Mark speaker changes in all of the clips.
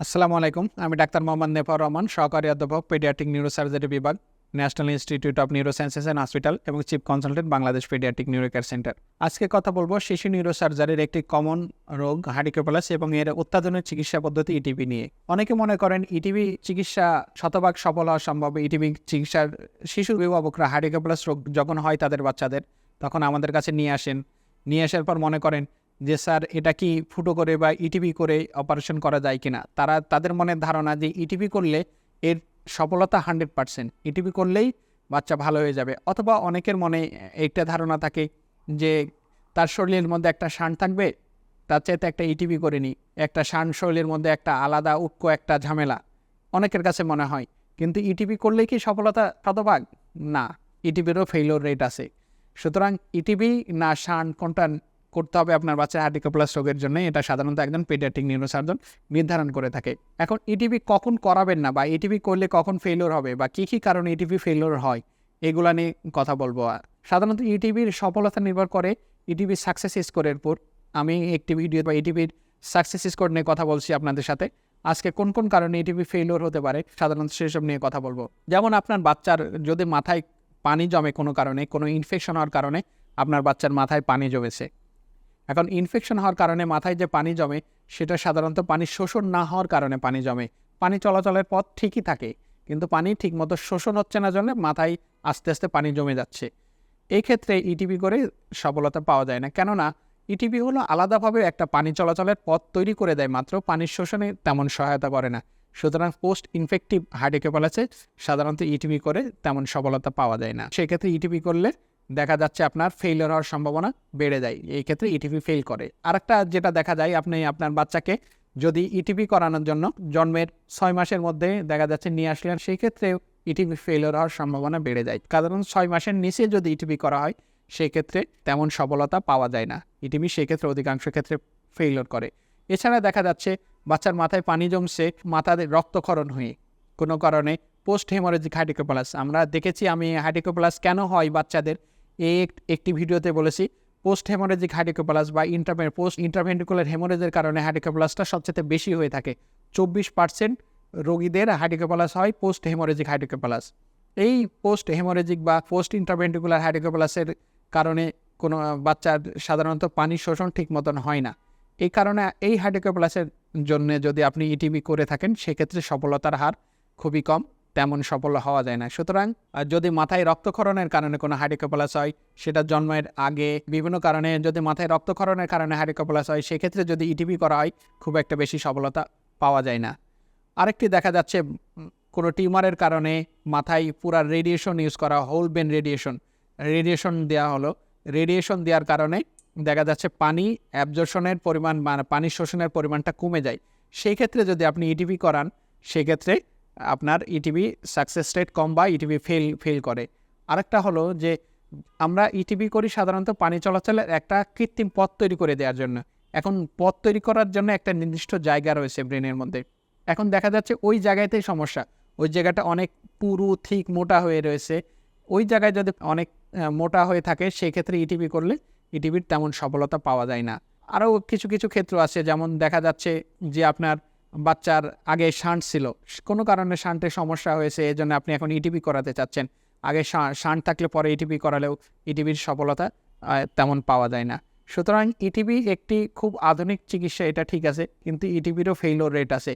Speaker 1: আসসালামু আলাইকুম। আমি ডাক্তার মোহাম্মদ নেফার রহমান, সহকারী অধ্যাপক, পেডিয়াট্রিক নিউরোসার্জারি বিভাগ, National Institute of Neurosciences and Hospital এবং chief consultant Bangladesh Paediatric Neuro Care Centre. আজকে কথা বলব শিশু নিউরোসার্জারির একটি কমন রোগ হার্ডিকোপ্যালাস এবং এর অত্যাধুনিক চিকিৎসা পদ্ধতি ইটিভি নিয়ে। অনেকে মনে করেন ইটিভি চিকিৎসা শতভাগ সফল হওয়া সম্ভব। ইটিভি চিকিৎসার শিশু অভিভাবকরা হার্ডিকোপ্যালাস রোগ যখন হয় তাদের বাচ্চাদের, তখন আমাদের কাছে নিয়ে আসেন। নিয়ে আসার পর মনে করেন যে স্যার এটা কি ফুটো করে বা ইটিভি করে অপারেশন করা যায় কিনা? তারা তাদের মনের ধারণা যে ইটিভি করলে এর সফলতা হান্ড্রেড পার্সেন্ট। ইটিভি করলেই বাচ্চা ভালো হয়ে যাবে। অথবা অনেকের মনে একটা ধারণা থাকে যে তার শরীরের মধ্যে একটা শান থাকবে, তার চাইতে একটা ইটিভি করে নিই একটা শান শরীরের মধ্যে একটা আলাদা উক্ক, একটা ঝামেলা। অনেকের কাছে মনে হয়। কিন্তু ইটিভি করলেই কি সফলতা শতভাগ না। ইটিভিরও ফেইলোর রেট আছে। সুতরাং ইটিভি না শান কোনটা করতে হবে আপনার বাচ্চার হার্টিকোপ্লাস রোগের জন্য এটা সাধারণত একজন পেডিয়াট্রিক নিউরোসার্জন নির্ধারণ করে থাকে। এখন ইটিভি কখন করাবেন না বা ইটিভি করলে কখন ফেলিওর হবে বা কী কী কারণে ইটিভি ফেলিওর হয়, এগুলা নিয়ে কথা বলব। আর সাধারণত ইটিভির সফলতা নির্ভর করে ইটিভির সাকসেস স্কোরের উপর। আমি একটি ভিডিও বা ইটিভির সাকসেস স্কোর নিয়ে কথা বলছি আপনাদের সাথে। আজকে কোন কোন কারণে ইটিভি ফেলিওর হতে পারে সাধারণত সেসব নিয়ে কথা বলব। যেমন আপনার বাচ্চার যদি মাথায় পানি জমে কোনো কারণে, কোনো ইনফেকশন হওয়ার কারণে আপনার বাচ্চার মাথায় পানি জমেছে। এখন ইনফেকশন হওয়ার কারণে মাথায় যে পানি জমে, সেটা সাধারণত পানি শোষণ না হওয়ার কারণে পানি জমে। পানি চলাচলের পথ ঠিকই থাকে, কিন্তু পানি ঠিকমতো শোষণ হচ্ছে না জন্য মাথায় আস্তে আস্তে পানি জমে যাচ্ছে। এই ক্ষেত্রে ইটিপি করে সফলতা পাওয়া যায় না। কেননা ইটিপি হলো আলাদাভাবে একটা পানি চলাচলের পথ তৈরি করে দেয়, মাত্র পানির শোষণে তেমন সহায়তা করে না। সুতরাং পোস্ট ইনফেক্টিভ হার্ডিকেপালাসে সাধারণত ইটিপি করে তেমন সফলতা পাওয়া যায় না। সেক্ষেত্রে ইটিপি করলে দেখা যাচ্ছে আপনার ফেইলিওর হওয়ার সম্ভাবনা বেড়ে যায়। এই ক্ষেত্রে ইটিভি ফেল করে। আরেকটা যেটা দেখা যায়, আপনি আপনার বাচ্চাকে যদি ইটিভি করানোর জন্য জন্মের ছয় মাসের মধ্যে দেখা যাচ্ছে নিয়ে আসলেন, সেই ক্ষেত্রে ইটিভি ফেলিওর হওয়ার সম্ভাবনা বেড়ে যায়। কারণ ছয় মাসের নিচে যদি ইটিভি করা হয়, সেই ক্ষেত্রে তেমন সফলতা পাওয়া যায় না। ইটিভি সেক্ষেত্রে অধিকাংশ ক্ষেত্রে ফেইলিওর করে। এছাড়া দেখা যাচ্ছে, বাচ্চার মাথায় পানি জমছে, মাথাতে রক্তক্ষরণ হয়ে। কোনো কারণে পোস্ট হেমোরেজিক হাইডিকোপ্লাস আমরা দেখেছি আমি হাইডিকোপ্লাস কেন হয় বাচ্চাদের? এই এক- একটি ভিডিওতে বলেছি পোস্ট হেমোরেজিক হাইডিকোপ্লাস বা ইন্টারভেন পোস্ট ইন্টারভেন্টিকুলার হেমোরেজের কারণে হাইডিকোপ্লাসটা সবচেয়ে বেশি হয়ে থাকে। চব্বিশ পার্সেন্ট রোগীদের হাইডিকোপ্লাস হয় পোস্ট হেমোরেজিক হাইডিকোপ্লাস এই পোস্ট হেমোরেজিক বা পোস্ট ইন্টারভেন্টিকুলার হাইডিকোপ্লাসের কারণে কোনো বাচ্চার সাধারণত পানি শোষণ ঠিক মতন হয় না। এই কারণে এই হাইডিকোপ্লাসের জন্য যদি আপনি ইটিভি করে থাকেন, সেক্ষেত্রে সফলতার হার খুবই কম। তেমন সফল হওয়া যায় না। সুতরাং যদি মাথায় রক্তক্ষরণের কারণে কোনো হাইডিকোপ্লাস হয়, সেটা জন্মের আগে বিভিন্ন কারণে যদি মাথায় রক্তক্ষরণের কারণে হাইডিকোপ্লাস হয়, সেক্ষেত্রে যদি ইটিভি করা হয়, খুব একটা বেশি সফলতা পাওয়া যায় না। আরেকটি দেখা যাচ্ছে কোনো টিউমারের কারণে মাথায় পুরা রেডিয়েশন ইউজ করা হোল বেন রেডিয়েশন রেডিয়েশন দেওয়া হলো। রেডিয়েশন দেওয়ার কারণে দেখা যাচ্ছে পানি অ্যাবজর্শনের পরিমাণ মানে পানি শোষণের পরিমাণটা কমে যায়। সেই ক্ষেত্রে যদি আপনি ইটিভি করান, সেক্ষেত্রে আপনার ইটিভি সাকসেস রেট কম বা ইটিভি ফেল ফেল করে। আরেকটা হলো যে, আমরা ইটিভি করি সাধারণত পানি চলাচলের একটা কৃত্রিম পথ তৈরি করে দেওয়ার জন্য। এখন পথ তৈরি করার জন্য একটা নির্দিষ্ট জায়গা রয়েছে ব্রেনের মধ্যে। এখন দেখা যাচ্ছে ওই জায়গাতেই সমস্যা। ওই জায়গাটা অনেক পুরু, ঠিক মোটা হয়ে রয়েছে। ওই জায়গায় যদি অনেক মোটা হয়ে থাকে, সেক্ষেত্রে ইটিভি করলে ইটিভির তেমন সফলতা পাওয়া যায় না। আরও কিছু কিছু ক্ষেত্র আছে, যেমন দেখা যাচ্ছে যে আপনার বাচ্চার আগে শান্ট ছিল। কোনো কারণে শান্টের সমস্যা হয়েছে এই জন্য আপনি এখন ইটিপি করাতে চাচ্ছেন। আগে শান্ট থাকলে পরে ইটিভি করালেও ইটিভির সফলতা তেমন পাওয়া যায় না। সুতরাং ইটিভি একটি খুব আধুনিক চিকিৎসা, এটা ঠিক আছে, কিন্তু ইটিভিরও ফেইলোর রেট আছে।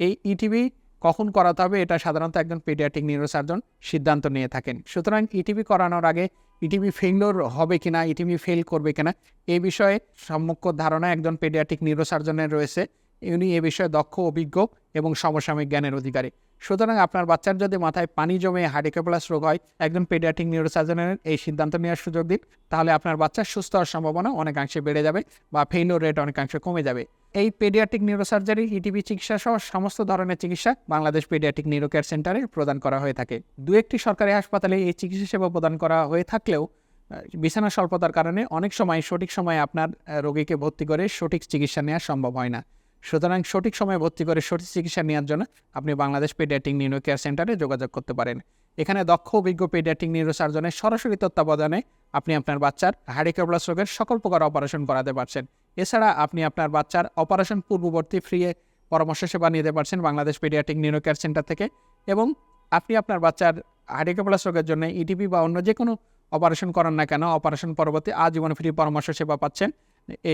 Speaker 1: এই ইটিভি কখন করাতে হবে, এটা সাধারণত একজন পেডিয়াট্রিক নিউরোসার্জন সিদ্ধান্ত নিয়ে থাকেন। সুতরাং ইটিভি করানোর আগে ইটিভি ফেইলোর হবে কিনা ইটিভি ফেল করবে কিনা এই বিষয়ে সম্মুখ ধারণা একজন পেডিয়াটিক নিউরোসার্জনের রয়েছে। উনি এ বিষয়ে দক্ষ, অভিজ্ঞ এবং সমসাময়িক জ্ঞানের অধিকারী। সুতরাং আপনার বাচ্চার যদি মাথায় পানি জমে হার্ডিকোপ্লাস রোগ হয়, একজন পেডিয়াট্রিক নিউরোসার্জনের এই সিদ্ধান্ত নেওয়ার সুযোগ দিন, তাহলে আপনার বাচ্চার সুস্থ হওয়ার সম্ভাবনা অনেকাংশে বেড়ে যাবে বা ফেইলোর রেট অনেকাংশে কমে যাবে। এই পেডিয়াট্রিক নিউরোসার্জারি ইটিভি চিকিৎসা সহ সমস্ত ধরনের চিকিৎসা বাংলাদেশ পেডিয়াট্রিক নিউরো কেয়ার সেন্টারে প্রদান করা হয়ে থাকে। দু একটি সরকারি হাসপাতালে এই চিকিৎসা সেবা প্রদান করা হয়ে থাকলেও বিছানা স্বল্পতার কারণে অনেক সময় সঠিক সময়ে আপনার রোগীকে ভর্তি করে সঠিক চিকিৎসা নেওয়া সম্ভব হয় না। সুতরাং সঠিক সময়ে ভর্তি করে সঠিক চিকিৎসা নেওয়ার জন্য আপনি বাংলাদেশ পেডিয়াট্রিক নিউরো কেয়ার সেন্টারে যোগাযোগ করতে পারেন। এখানে দক্ষ অভিজ্ঞ পেডিয়াট্রিক নিউরোসার্জনের সরাসরি তত্ত্বাবধানে আপনি আপনার বাচ্চার হার্ডিকোপ্লাস রোগের সকল প্রকার অপারেশন করাতে পারছেন। এছাড়া আপনি আপনার বাচ্চার অপারেশন পূর্ববর্তী ফ্রি পরামর্শ সেবা নিতে পারছেন Bangladesh Paediatric Neuro Care Centre থেকে এবং আপনি আপনার বাচ্চার হার্ডিকোপ্লাস রোগের জন্য ইটিপি বা অন্য যে কোনো অপারেশন করান না কেন অপারেশন পরবর্তী আজীবন ফ্রি পরামর্শ সেবা পাচ্ছেন।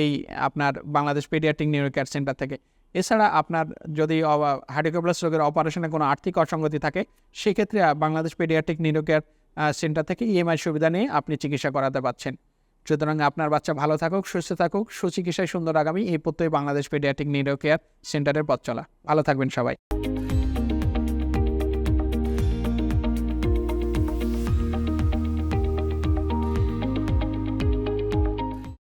Speaker 1: এই আপনার Bangladesh Paediatric Neuro Care Centre থেকে। এছাড়া আপনার যদি হার্ডিকোপ্লাস রোগের অপারেশনে কোনো আর্থিক অসঙ্গতি থাকে, সেক্ষেত্রে Bangladesh Paediatric Neuro Care Centre থেকে ইএমআই সুবিধা নিয়ে আপনি চিকিৎসা করাতে পারছেন। সুতরাং আপনার বাচ্চা ভালো থাকুক, সুস্থ থাকুক, সুচিকিৎসায় সুন্দর আগামী। এই প্রত্যয় বাংলাদেশ পেডিয়াটিক নিউরো কেয়ার সেন্টারের পথ চলা। ভালো থাকবেন সবাই।